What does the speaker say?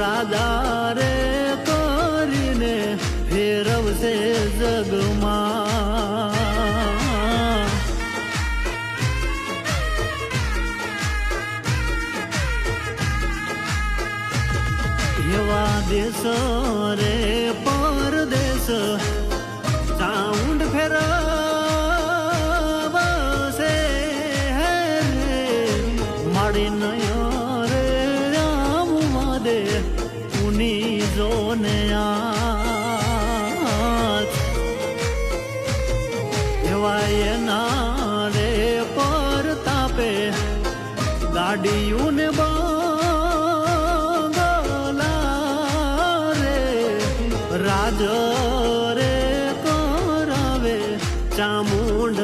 રાજા રે કરીને ફેરવશે જગમાં. એવા દેશ રે પરદેશ સાઉન્ડ ફેરવશે હે માડી નયો રોને એવાય ના રે પર તાપે ગાડીઓને બંગલા રે રાજ રે કરાવે ચામુંડ